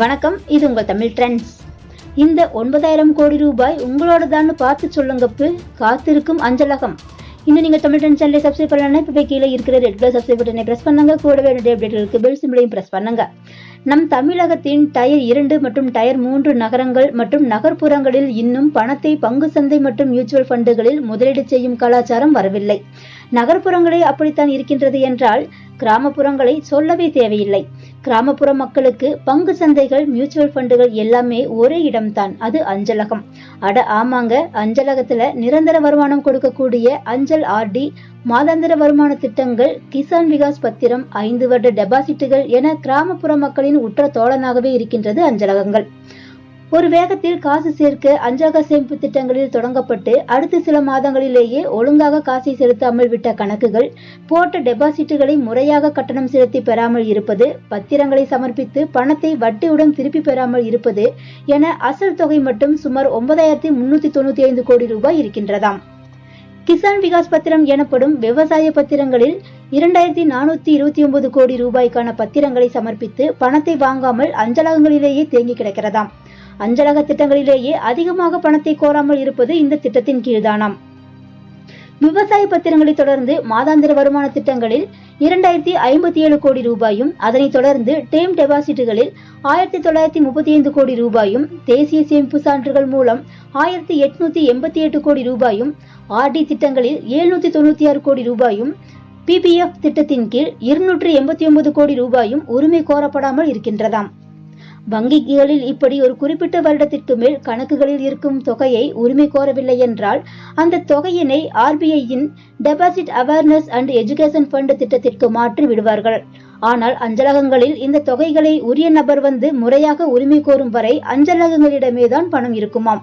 வணக்கம் இது உங்கள் தமிழ் ட்ரெண்ட்ஸ். இந்த ஒன்பதாயிரம் கோடி ரூபாய் உங்களோட தான் பார்த்து சொல்லுங்கப்பு காத்திருக்கும் அஞ்சலகம். இன்னும் நீங்கள் தமிழ் ட்ரெண்ட் சேனலை சப்ஸ்கிரைப் பண்ணலன்னா இப்போ போய் கீழே இருக்கிற ரெட் கலர் சப்ஸ்கிரைப் பட்டனை ப்ரெஸ் பண்ணுங்க. கூடவே ரெண்டு அப்டேட்களுக்கு பெல் சிம்பிளையும் ப்ரெஸ் பண்ணுங்க. நம் தமிழகத்தின் டயர் இரண்டு மற்றும் டயர் மூன்று நகரங்கள் மற்றும் நகர்ப்புறங்களில் இன்னும் பணத்தை பங்கு சந்தை மற்றும் மியூச்சுவல் ஃபண்டுகளில் முதலீடு செய்யும் கலாச்சாரம் வரவில்லை. நகர்ப்புறங்களே அப்படித்தான் இருக்கின்றது என்றால் கிராமப்புறங்களை சொல்லவே தேவையில்லை. கிராமப்புற மக்களுக்கு பங்கு சந்தைகள் மியூச்சுவல் ஃபண்டுகள் எல்லாமே ஒரே இடம்தான். அது அஞ்சலகம். அட ஆமாங்க. அஞ்சலகத்துல நிரந்தர வருமானம் கொடுக்கக்கூடிய அஞ்சல் ஆர்டி மாதாந்திர வருமான திட்டங்கள் கிசான் விகாஸ் பத்திரம் ஐந்து வருட டெபாசிட்டுகள் என கிராமப்புற மக்களின் உற்ற தோழனாகவே இருக்கின்றது அஞ்சலகங்கள். ஒரு வேகத்தில் காசு சேர்க்க அஞ்சாக சேமிப்பு திட்டங்களில் தொடங்கப்பட்டு அடுத்த சில மாதங்களிலேயே ஒழுங்காக காசை செலுத்தாமல் விட்ட கணக்குகள் போட்ட டெபாசிட்டுகளை முறையாக கட்டணம் செலுத்தி பெறாமல் இருப்பது பத்திரங்களை சமர்ப்பித்து பணத்தை வட்டியுடன் திருப்பி பெறாமல் இருப்பது என அசல் தொகை மட்டும் சுமார் ஒன்பதாயிரத்தி முன்னூத்தி தொண்ணூத்தி ஐந்து கோடி ரூபாய் இருக்கின்றதாம். கிசான் விகாஸ் பத்திரம் எனப்படும் விவசாய பத்திரங்களில் இரண்டாயிரத்தி நானூத்தி இருபத்தி ஒன்பது கோடி ரூபாய்க்கான பத்திரங்களை சமர்ப்பித்து பணத்தை வாங்காமல் அஞ்சலகங்களிலேயே தேங்கி கிடக்கிறதாம். அஞ்சலக திட்டங்களிலேயே அதிகமாக பணத்தை கோராமல் இருப்பது இந்த திட்டத்தின் கீழ்தானாம். விவசாய பத்திரங்களை தொடர்ந்து மாதாந்திர வருமான திட்டங்களில் இரண்டாயிரத்தி ஐம்பத்தி ஏழு கோடி ரூபாயும் அதனைத் தொடர்ந்து டேம் டெபாசிட்டுகளில் ஆயிரத்தி தொள்ளாயிரத்தி முப்பத்தி ஐந்து கோடி ரூபாயும் தேசிய சேமிப்பு சான்றுகள் மூலம் ஆயிரத்தி எட்நூத்தி எண்பத்தி எட்டு கோடி ரூபாயும் ஆர்டி திட்டங்களில் எழுநூத்தி தொண்ணூத்தி ஆறு கோடி ரூபாயும் பிபிஎஃப் திட்டத்தின் கீழ் இருநூற்று எண்பத்தி ஒன்பது கோடி ரூபாயும் உரிமை கோரப்படாமல் இருக்கின்றதாம். வங்கிகளில் இப்படி ஒரு குறிப்பிட்ட வருடத்திற்கு மேல் கணக்குகளில் இருக்கும் தொகையை உரிமை கோரவில்லை என்றால் அந்த தொகையினை ஆர்பிஐயின் deposit awareness and education fund திட்டத்திற்கு மாற்றி விடுவார்கள். ஆனால் அஞ்சலகங்களில் இந்த தொகைகளை உரிய நபர் வந்து முறையாக உரிமை கோரும் வரை அஞ்சலகங்களிடமே தான் பணம் இருக்குமாம்.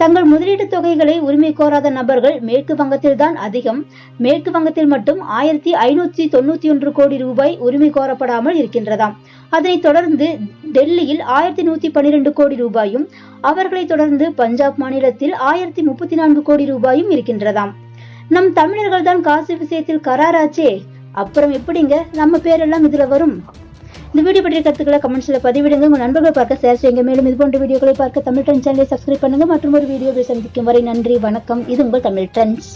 தங்கள் முதலீட்டு தொகைகளை உரிமை கோராத நபர்கள் மேற்கு வங்கத்தில் தான் அதிகம். மேற்கு வங்கத்தில் மட்டும் ஆயிரத்தி ஐநூத்தி தொண்ணூத்தி ஒன்று கோடி ரூபாய் உரிமை கோரப்படாமல் இருக்கின்றதாம். அதனைத் தொடர்ந்து டெல்லியில் ஆயிரத்தி நூத்தி பன்னிரண்டு கோடி ரூபாயும் அவர்களை தொடர்ந்து பஞ்சாப் மாநிலத்தில் ஆயிரத்தி முப்பத்தி நான்கு கோடி ரூபாயும் இருக்கின்றதாம். நம் தமிழர்கள் தான் காசு விஷயத்தில் கராராச்சே. அப்புறம் எப்படிங்க? நம்ம பேரெல்லாம் இதுல வரும். இந்த வீடியோ பற்றிய கருத்துக்களை கமெண்ட்ஸ்ல பதிவிடுங்க. உங்கள் நண்பர்கள் பார்க்க ஷேர் செய்யுங்க. மேலும் இது போன்ற வீடியோக்களை பார்க்க தமிழ் ட்ரெண்ட் சேனலை சப்ஸ்கிரைப் பண்ணுங்க. மற்றும் ஒரு வீடியோவை சந்திக்கும் வரை நன்றி வணக்கம். இது உங்கள் தமிழ் ட்ரெண்ட்ஸ்